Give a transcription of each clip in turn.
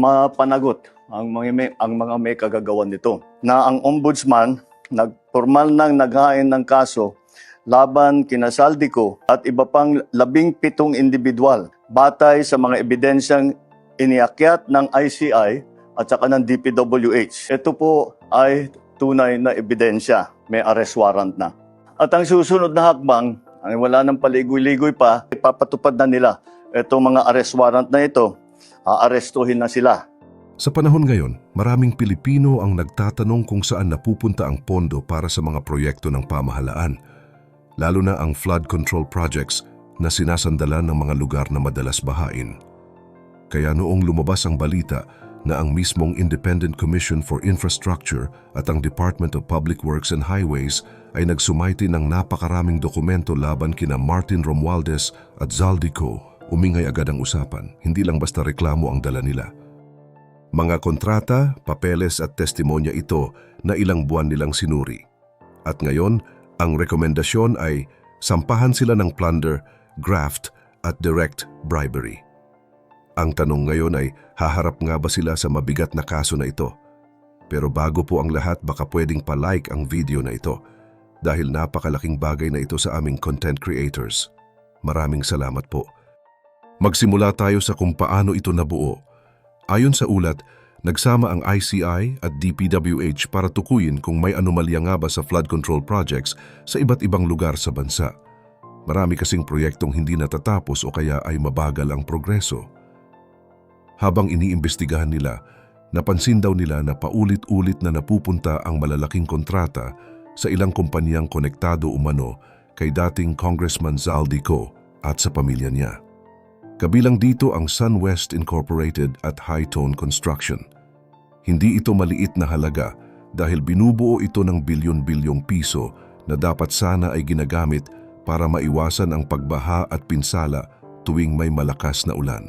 mapanagot ang mga may, ang mga may kagagawan nito na ang ombudsman nagpormal nang naghain ng kaso laban kina Saldico at iba pang labing pitong individual batay sa mga ebidensyang iniakyat ng ICI at saka ng DPWH. Ito po ay tunay na ebidensya. May arrest warrant na. At ang susunod na hakbang, ay wala nang paligoy-ligoy pa, ipapatupad na nila itong mga arrest warrant na ito. Aarestuhin na sila. Sa panahon ngayon, maraming Pilipino ang nagtatanong kung saan napupunta ang pondo para sa mga proyekto ng pamahalaan, lalo na ang flood control projects na sinasandalan ng mga lugar na madalas bahain. Kaya noong lumabas ang balita na ang mismong Independent Commission for Infrastructure at ang Department of Public Works and Highways ay nagsumayti ng napakaraming dokumento laban kina Martin Romualdez at Zaldico, umingay agad ang usapan, hindi lang basta reklamo ang dala nila. Mga kontrata, papeles at testimonya ito na ilang buwan nilang sinuri. At ngayon, ang rekomendasyon ay sampahan sila ng plunder, graft at direct bribery. Ang tanong ngayon ay haharap nga ba sila sa mabigat na kaso na ito? Pero bago po ang lahat baka pwedeng pa-like ang video na ito dahil napakalaking bagay na ito sa aming content creators. Maraming salamat po. Magsimula tayo sa kung paano ito nabuo. Ayon sa ulat, nagsama ang ICI at DPWH para tukuyin kung may anomalya nga ba sa flood control projects sa iba't ibang lugar sa bansa. Marami kasing proyektong hindi natatapos o kaya ay mabagal ang progreso. Habang iniimbestigahan nila, napansin daw nila na paulit-ulit na napupunta ang malalaking kontrata sa ilang kumpanyang konektado umano kay dating Congressman Zaldico at sa pamilya niya. Kabilang dito ang SunWest Incorporated at High Tone Construction. Hindi ito maliit na halaga dahil binubuo ito ng bilyon-bilyong piso na dapat sana ay ginagamit para maiwasan ang pagbaha at pinsala tuwing may malakas na ulan.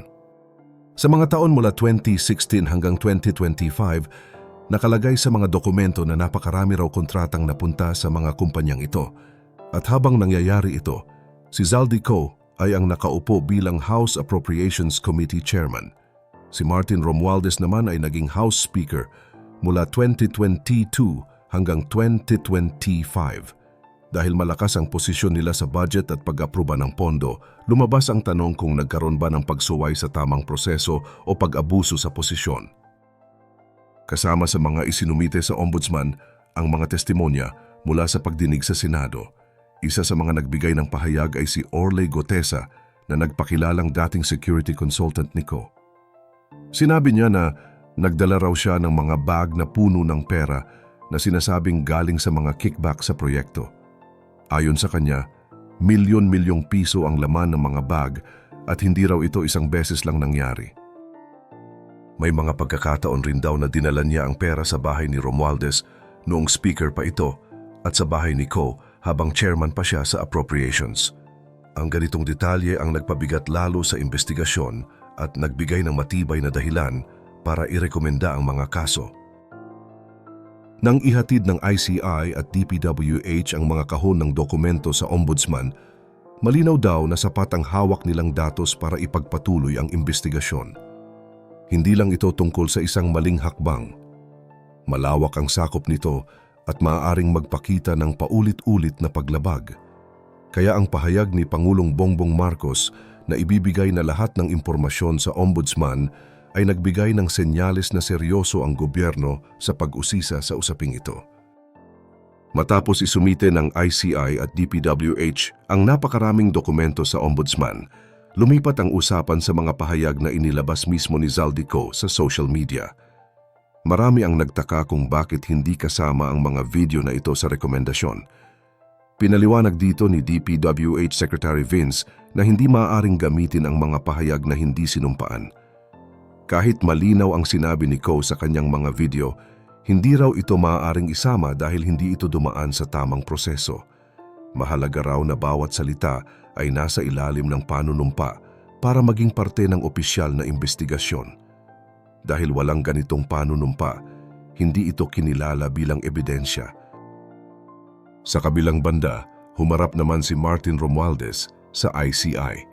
Sa mga taon mula 2016 hanggang 2025, nakalagay sa mga dokumento na napakarami raw kontratang napunta sa mga kumpanyang ito. At habang nangyayari ito, si Zaldico ay ang nakaupo bilang House Appropriations Committee Chairman. Si Martin Romualdez naman ay naging House Speaker mula 2022 hanggang 2025. Dahil malakas ang posisyon nila sa budget at pag-aproba ng pondo, lumabas ang tanong kung nagkaroon ba ng pagsuway sa tamang proseso o pag-abuso sa posisyon. Kasama sa mga isinumite sa ombudsman ang mga testimonya mula sa pagdinig sa Senado. Isa sa mga nagbigay ng pahayag ay si Orley Gotesa na nagpakilalang dating security consultant ni Ko. Sinabi niya na nagdala raw siya ng mga bag na puno ng pera na sinasabing galing sa mga kickback sa proyekto. Ayon sa kanya, milyon-milyong piso ang laman ng mga bag at hindi raw ito isang beses lang nangyari. May mga pagkakataon rin daw na dinala niya ang pera sa bahay ni Romualdez noong speaker pa ito at sa bahay ni Ko habang chairman pa siya sa appropriations. Ang ganitong detalye ang nagpabigat lalo sa investigasyon at nagbigay ng matibay na dahilan para irekomenda ang mga kaso. Nang ihatid ng ICI at DPWH ang mga kahon ng dokumento sa ombudsman, malinaw daw na sapat ang hawak nilang datos para ipagpatuloy ang investigasyon. Hindi lang ito tungkol sa isang maling hakbang. Malawak ang sakop nito at maaaring magpakita ng paulit-ulit na paglabag. Kaya ang pahayag ni Pangulong Bongbong Marcos na ibibigay na lahat ng impormasyon sa ombudsman ay nagbigay ng senyales na seryoso ang gobyerno sa pag-usisa sa usaping ito. Matapos isumite ng ICI at DPWH ang napakaraming dokumento sa ombudsman, lumipat ang usapan sa mga pahayag na inilabas mismo ni Zaldico sa social media. Marami ang nagtaka kung bakit hindi kasama ang mga video na ito sa rekomendasyon. Pinaliwanag dito ni DPWH Secretary Vince na hindi maaaring gamitin ang mga pahayag na hindi sinumpaan. Kahit malinaw ang sinabi ni Ko sa kanyang mga video, hindi raw ito maaaring isama dahil hindi ito dumaan sa tamang proseso. Mahalaga raw na bawat salita ay nasa ilalim ng panunumpa para maging parte ng opisyal na investigasyon. Dahil walang ganitong panunumpa, hindi ito kinilala bilang ebidensya. Sa kabilang banda, humarap naman si Martin Romualdez sa ICI.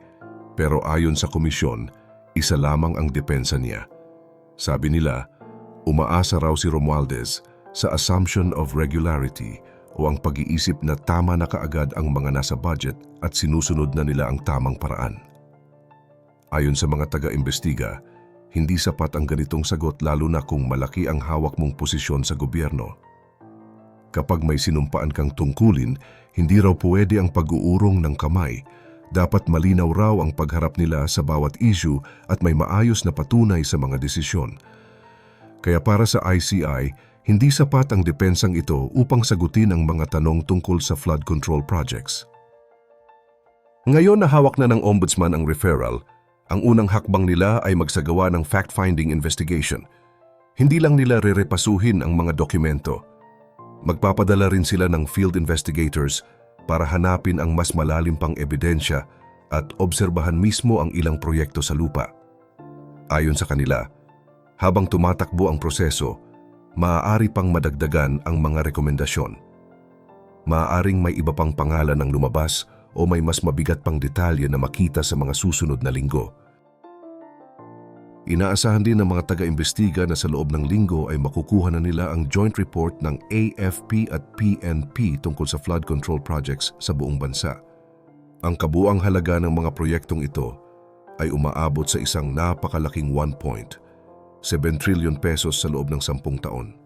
Pero ayon sa komisyon, isa lamang ang depensa niya. Sabi nila, umaasa raw si Romualdez sa assumption of regularity o ang pag-iisip na tama na kaagad ang mga nasa budget at sinusunod na nila ang tamang paraan. Ayon sa mga taga-imbestiga, hindi sapat ang ganitong sagot lalo na kung malaki ang hawak mong posisyon sa gobyerno. Kapag may sinumpaan kang tungkulin, hindi raw pwede ang pag-uurong ng kamay. Dapat malinaw raw ang pagharap nila sa bawat issue at may maayos na patunay sa mga desisyon. Kaya para sa ICI, hindi sapat ang depensang ito upang sagutin ang mga tanong tungkol sa flood control projects. Ngayon na hawak na ng Ombudsman ang referral, ang unang hakbang nila ay magsagawa ng fact-finding investigation. Hindi lang nila rerepasuhin ang mga dokumento. Magpapadala rin sila ng field investigators para hanapin ang mas malalim pang ebidensya at obserbahan mismo ang ilang proyekto sa lupa. Ayon sa kanila, habang tumatakbo ang proseso, maaari pang madagdagan ang mga rekomendasyon. Maaaring may iba pang pangalan ng lumabas o may mas mabigat pang detalye na makita sa mga susunod na linggo. Inaasahan din ng mga taga-imbestiga na sa loob ng linggo ay makukuha na nila ang joint report ng AFP at PNP tungkol sa flood control projects sa buong bansa. Ang kabuang halaga ng mga proyektong ito ay umaabot sa isang napakalaking 1.7 trillion pesos sa loob ng sampung taon.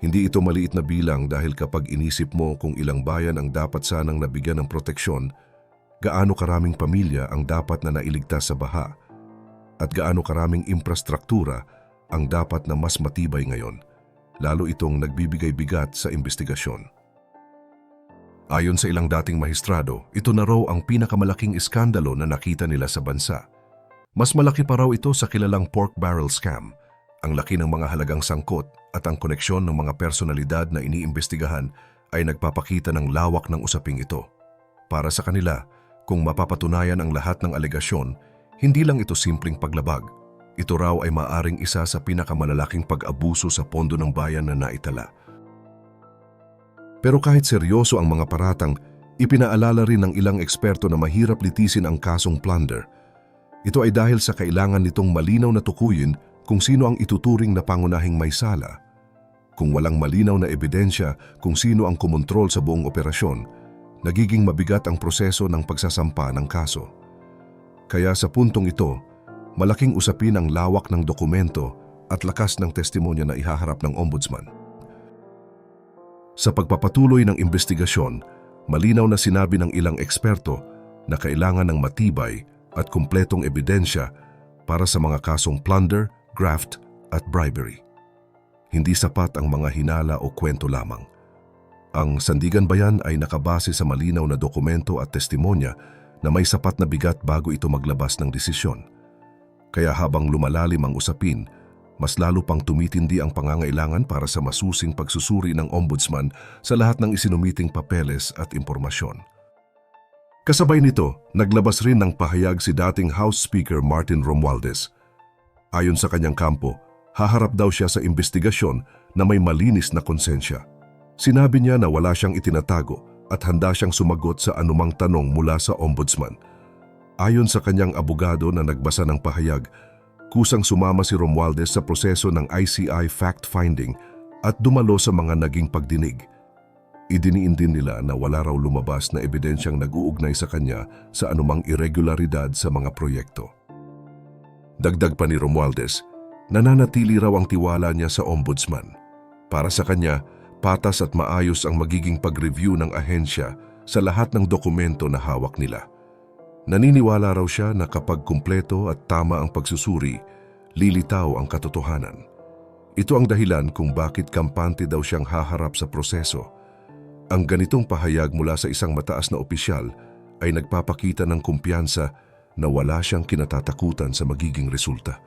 Hindi ito maliit na bilang dahil kapag inisip mo kung ilang bayan ang dapat sanang nabigyan ng proteksyon, gaano karaming pamilya ang dapat na nailigtas sa baha, at gaano karaming infrastruktura ang dapat na mas matibay ngayon, lalo itong nagbibigay bigat sa investigasyon. Ayon sa ilang dating mahistrado, ito na raw ang pinakamalaking iskandalo na nakita nila sa bansa. Mas malaki pa raw ito sa kilalang pork barrel scam, ang laki ng mga halagang sangkot at ang koneksyon ng mga personalidad na iniimbestigahan ay nagpapakita ng lawak ng usaping ito. Para sa kanila, kung mapapatunayan ang lahat ng alegasyon, hindi lang ito simpleng paglabag. Ito raw ay maaring isa sa pinakamalalaking pag-abuso sa pondo ng bayan na naitala. Pero kahit seryoso ang mga paratang, ipinaalala rin ng ilang eksperto na mahirap litisin ang kasong plunder. Ito ay dahil sa kailangan nitong malinaw na tukuyin kung sino ang ituturing na pangunahing may sala. Kung walang malinaw na ebidensya kung sino ang kumontrol sa buong operasyon, nagiging mabigat ang proseso ng pagsasampa ng kaso. Kaya sa puntong ito, malaking usapin ang lawak ng dokumento at lakas ng testimonya na ihaharap ng ombudsman. Sa pagpapatuloy ng investigasyon, malinaw na sinabi ng ilang eksperto na kailangan ng matibay at kumpletong ebidensya para sa mga kasong plunder, graft at bribery. Hindi sapat ang mga hinala o kwento lamang. Ang Sandigan Bayan ay nakabase sa malinaw na dokumento at testimonya na may sapat na bigat bago ito maglabas ng desisyon. Kaya habang lumalalim ang usapin, mas lalo pang tumitindi ang pangangailangan para sa masusing pagsusuri ng ombudsman sa lahat ng isinumiting papeles at impormasyon. Kasabay nito, naglabas rin ng pahayag si dating House Speaker Martin Romualdez. Ayon sa kanyang kampo, haharap daw siya sa investigasyon na may malinis na konsensya. Sinabi niya na wala siyang itinatago at handa siyang sumagot sa anumang tanong mula sa ombudsman. Ayon sa kanyang abogado na nagbasa ng pahayag, kusang sumama si Romualdez sa proseso ng ICI fact-finding at dumalo sa mga naging pagdinig. Idiniin din nila na wala raw lumabas na ebidensyang nag-uugnay sa kanya sa anumang irregularidad sa mga proyekto. Dagdag pa ni Romualdez, nananatili raw ang tiwala niya sa ombudsman. Para sa kanya, patas at maayos ang magiging pag-review ng ahensya sa lahat ng dokumento na hawak nila. Naniniwala raw siya na kapag kumpleto at tama ang pagsusuri, lilitaw ang katotohanan. Ito ang dahilan kung bakit kampante daw siyang haharap sa proseso. Ang ganitong pahayag mula sa isang mataas na opisyal ay nagpapakita ng kumpiyansa na wala siyang kinatatakutan sa magiging resulta.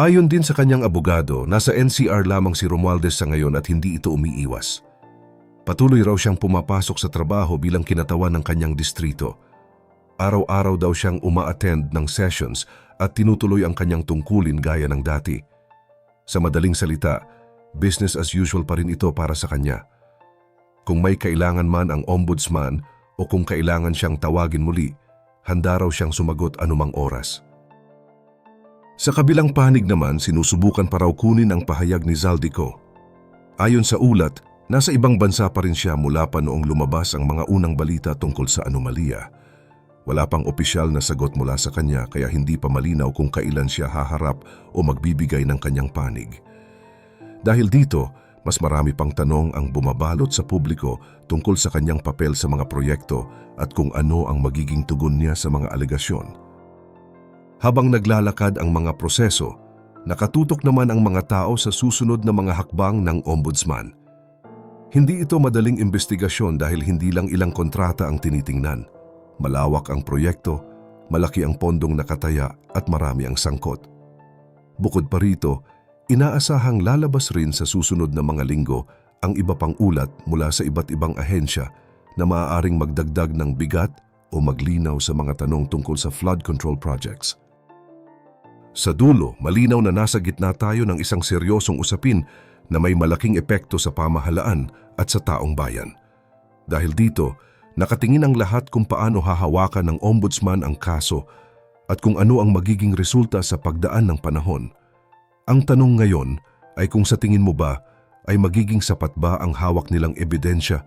Ayon din sa kanyang abogado, nasa NCR lamang si Romualdez sa ngayon at hindi ito umiiwas. Patuloy raw siyang pumapasok sa trabaho bilang kinatawan ng kanyang distrito. Araw-araw daw siyang uma-attend ng sessions at tinutuloy ang kanyang tungkulin gaya ng dati. Sa madaling salita, business as usual pa rin ito para sa kanya. Kung may kailangan man ang ombudsman o kung kailangan siyang tawagin muli, handa raw siyang sumagot anumang oras. Sa kabilang panig naman, sinusubukan pa raw kunin ang pahayag ni Zaldico. Ayon sa ulat, nasa ibang bansa pa rin siya mula pa noong lumabas ang mga unang balita tungkol sa anomalya. Wala pang opisyal na sagot mula sa kanya kaya hindi pa malinaw kung kailan siya haharap o magbibigay ng kanyang panig. Dahil dito, mas marami pang tanong ang bumabalot sa publiko tungkol sa kanyang papel sa mga proyekto at kung ano ang magiging tugon niya sa mga alegasyon. Habang naglalakad ang mga proseso, nakatutok naman ang mga tao sa susunod na mga hakbang ng ombudsman. Hindi ito madaling investigasyon dahil hindi lang ilang kontrata ang tinitingnan. Malawak ang proyekto, malaki ang pondong nakataya at marami ang sangkot. Bukod pa rito, inaasahang lalabas rin sa susunod na mga linggo ang iba pang ulat mula sa iba't ibang ahensya na maaaring magdagdag ng bigat o maglinaw sa mga tanong tungkol sa flood control projects. Sa dulo, malinaw na nasa gitna tayo ng isang seryosong usapin na may malaking epekto sa pamahalaan at sa taong bayan. Dahil dito, nakatingin ang lahat kung paano hahawakan ng ombudsman ang kaso at kung ano ang magiging resulta sa pagdaan ng panahon. Ang tanong ngayon ay kung sa tingin mo ba ay magiging sapat ba ang hawak nilang ebidensya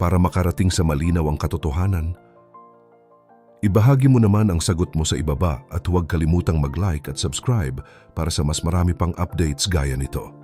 para makarating sa malinaw ang katotohanan? Ibahagi mo naman ang sagot mo sa ibaba at huwag kalimutang mag-like at subscribe para sa mas marami pang updates gaya nito.